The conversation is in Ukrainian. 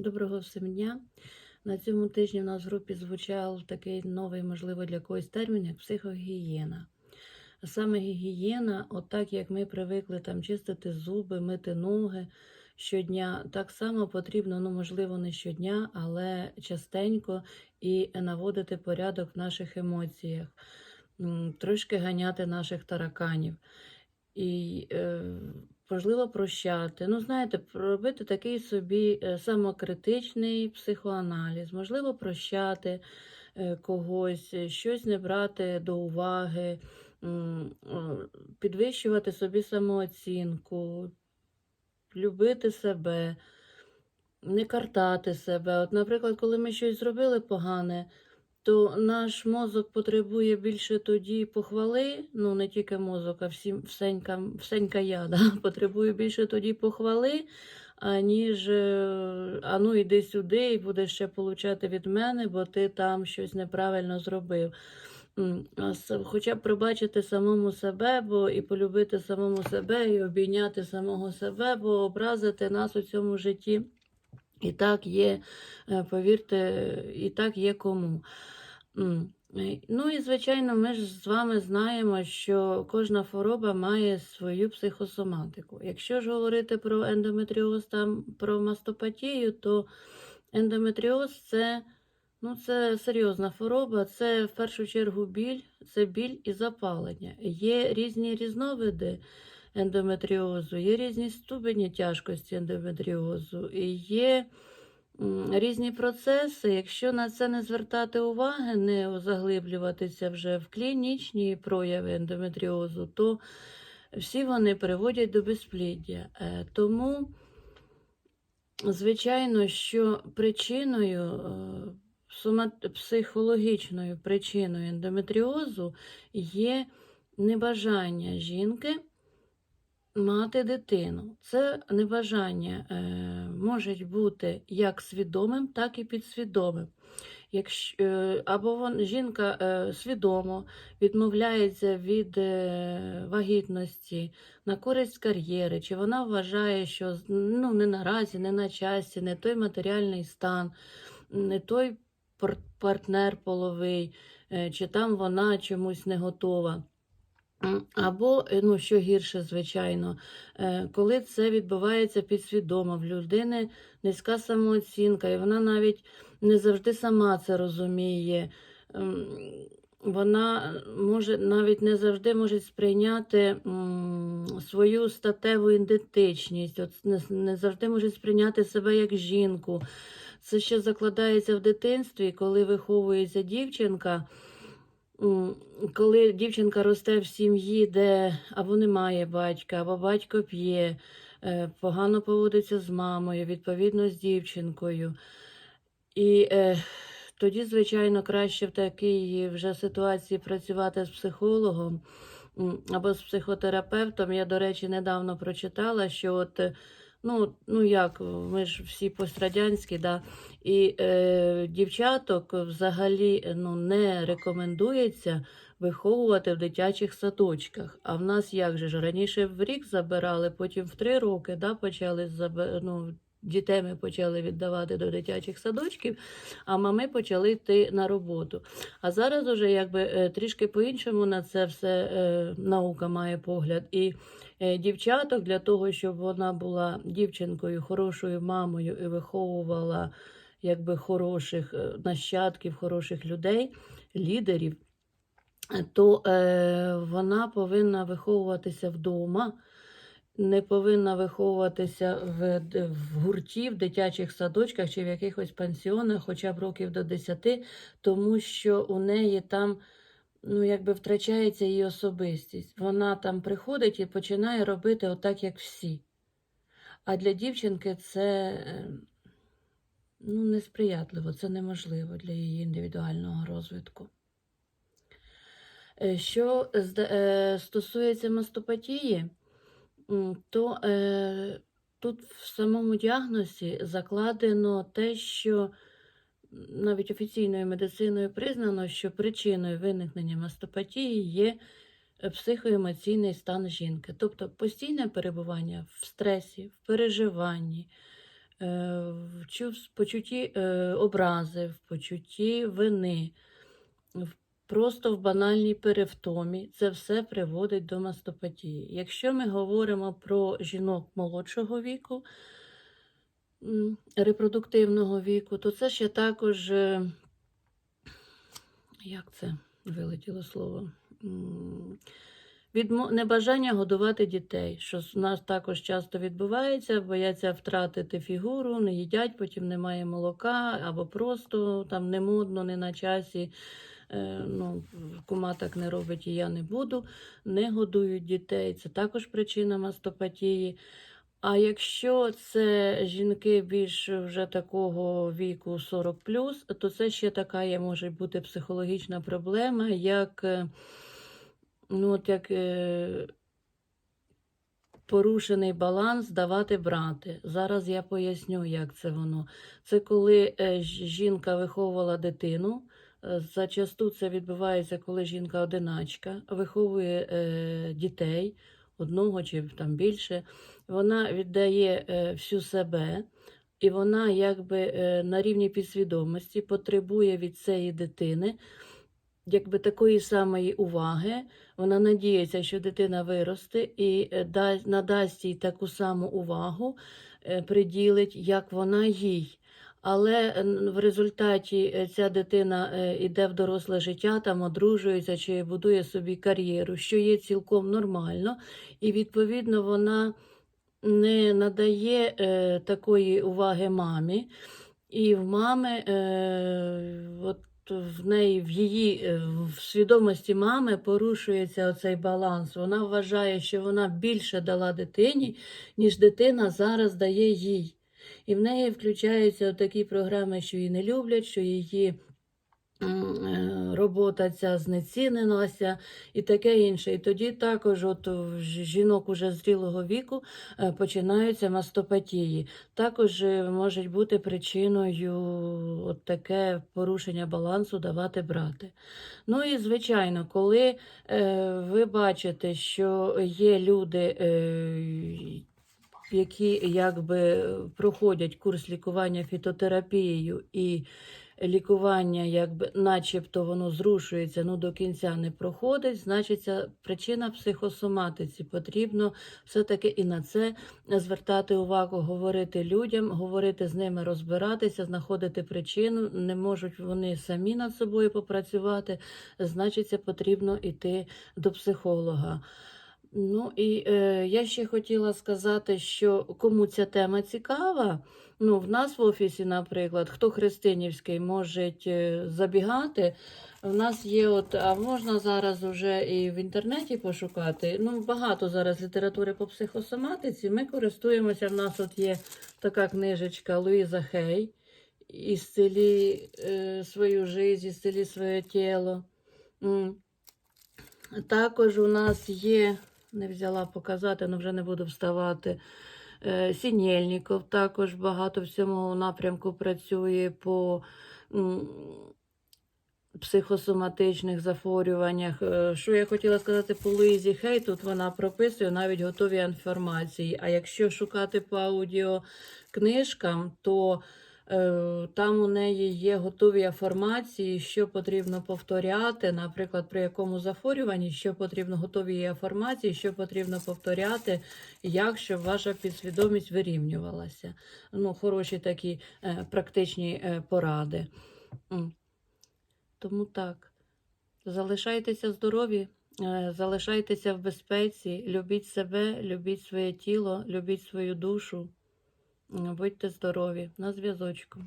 Доброго всім дня. На цьому тижні в нас в групі звучав такий новий, можливо, для когось термін, як психогігієна. Саме гігієна, отак як ми привикли там чистити зуби, мити ноги щодня, так само потрібно, ну можливо, не щодня, але частенько і наводити порядок в наших емоціях, трошки ганяти наших тараканів. І е, можливо прощати. Ну, знаєте, робити такий собі е, самокритичний психоаналіз, можливо, прощати е, когось, е, щось не брати до уваги, підвищувати собі самооцінку, любити себе, не картати себе. От, наприклад, коли ми щось зробили погане, то наш мозок потребує більше тоді похвали, ну не тільки мозок, а всім всенька, всенька я, да, потребує більше тоді похвали, аніж е, а ну іди сюди і будеш ще получати від мене, бо ти там щось неправильно зробив. Хоча б пробачити самому себе, бо і полюбити самому себе, і обійняти самого себе, бо образити нас у цьому житті. І так є, е, повірте, і так є кому. Е, Ну і звичайно, ми ж з вами знаємо, що кожна хвороба має свою психосоматику. Якщо ж говорити про ендометріоз та про мастопатію, то ендометріоз це, ну, це серйозна хвороба, це в першу чергу біль, це біль і запалення. Є різні різновиди ендометріозу, є різні ступені тяжкості ендометріозу, і є різні процеси. Якщо на це не звертати уваги, не заглиблюватися вже в клінічні прояви ендометріозу, то всі вони приводять до безпліддя. Е, Тому, звичайно, що причиною, е, психологічною причиною ендометріозу є небажання жінки мати дитину. Це небажання е, може бути як свідомим, так і підсвідомим. Якщо, е, або вон, жінка е, свідомо відмовляється від е, вагітності на користь кар'єри, чи вона вважає, що ну, не наразі, не на часі, не той матеріальний стан, не той партнер половий, е, чи там вона чомусь не готова. Або, е, ну, що гірше, звичайно, е, коли це відбувається підсвідомо, в людини низька самооцінка, і вона навіть не завжди сама це розуміє. Ем, Вона може навіть не завжди може сприйняти свою статеву ідентичність, от не завжди може сприйняти себе як жінку. Це ще закладається в дитинстві, коли виховується дівчинка. Коли дівчинка росте в сім'ї, де або немає батька, або батько п'є, е, погано поводиться з мамою, відповідно з дівчинкою. І е, тоді, звичайно, краще в такій вже ситуації працювати з психологом або з психотерапевтом. Я, до речі, недавно прочитала, що от, е, ну, ну як, ми ж всі пострадянські, да, і е, дівчаток взагалі ну, не рекомендується виховувати в дитячих садочках. А в нас як же ж раніше в рік забирали, потім в три роки да, почали забирати. ну, дітей ми почали віддавати до дитячих садочків, а мами почали йти на роботу. А зараз уже якби е, трішки по-іншому на це все е, наука має погляд. І е, дівчаток для того, щоб вона була дівчинкою, хорошою мамою і виховувала якби хороших нащадків, хороших людей, лідерів, то вона повинна виховуватися вдома, не повинна виховуватися в, в гурті, в дитячих садочках чи в якихось пансіонах, хоча б років до 10, тому що у неї там ну, якби втрачається її особистість. Вона там приходить і починає робити отак, як всі. А для дівчинки це ну, несприятливо, це неможливо для її індивідуального розвитку. Е, Що е, стосується мастопатії, то е, тут в самому діагнозі закладено те, що навіть офіційною медициною признано, що причиною виникнення мастопатії є е, психоемоційний стан жінки, тобто постійне перебування в стресі, в переживанні, в почутті е, образи, в почутті вини, в- просто в банальній перевтомі. Це все приводить до мастопатії. Якщо ми говоримо про жінок молодшого віку, репродуктивного віку, то це ще також, е, як це вилетіло слово? М, Відмо... Небажання годувати дітей, що в нас також часто відбувається, бояться втратити фігуру, не їдять, потім немає молока, або просто там не модно, не на часі. Е, ну, кума так не робить і я не буду, не годують дітей. Це також причина мастопатії. А якщо це жінки більш вже такого віку 40 то це ще така є, може бути психологічна проблема, як, е, ну, от як е, порушений баланс давати брати. Зараз я поясню, як це воно. Це коли жінка виховувала дитину. Зачасту це відбувається, коли жінка одиначка виховує е, дітей, одного чи там більше. Вона віддає е, всю себе, і вона якби е, на рівні підсвідомості потребує від цієї дитини якби такої самої уваги. Вона надіється, що дитина виросте і е, дасть, надасть їй таку саму увагу, е, приділить, як вона їй. Але е, в результаті е, ця дитина е, йде в доросле життя, там одружується чи будує собі кар'єру, що є цілком нормально, і відповідно вона не надає е, такої уваги мамі. І в мами, е, от в неї, в її е, в свідомості мами порушується оцей баланс. Вона вважає, що вона більше дала дитині, ніж дитина зараз дає їй. І в неї включаються такі програми, що її не люблять, що її е, робота ця знецінилася і таке інше. І тоді також от в жінок уже зрілого віку е, починаються мастопатії. Також е, може бути причиною от таке порушення балансу давати брати. Ну і звичайно, коли ви бачите, що є люди, які якби проходять курс лікування фітотерапією і лікування, якби, начебто воно зрушується, ну до кінця не проходить, значить, це причина психосоматиці. Потрібно все-таки і на це звертати увагу, говорити людям, говорити з ними, розбиратися, знаходити причину. Не можуть вони самі над собою попрацювати, значить, це потрібно йти до психолога. Ну і е, я ще хотіла сказати, що кому ця тема цікава, ну, в нас в офісі, наприклад, хто христинівський може е, забігати. В нас є, от, а можна зараз вже і в інтернеті пошукати. Ну, багато зараз літератури по психосоматиці. Ми користуємося. В нас от є така книжечка Луїза Хей. «Ісцелі е, свою жизнь, ісцелі своє тіло. Також у нас є, не взяла показати, але вже не буду вставати. Е, Сінєльніков також багато в цьому напрямку працює по психосоматичних захворюваннях. Е, Що я хотіла сказати по Луїзі Хей, тут вона прописує навіть готові інформації. А якщо шукати по аудіокнижкам, то там у неї є готові афірмації, що потрібно повторяти, наприклад, при якому захворюванні, що потрібно готові є афірмації, що потрібно повторяти, як щоб ваша підсвідомість вирівнювалася. Ну, хороші такі е, практичні е, поради. Тому так. Залишайтеся здорові, е, залишайтеся в безпеці, любіть себе, любіть своє тіло, любіть свою душу. Будьте здорові. На зв'язочку.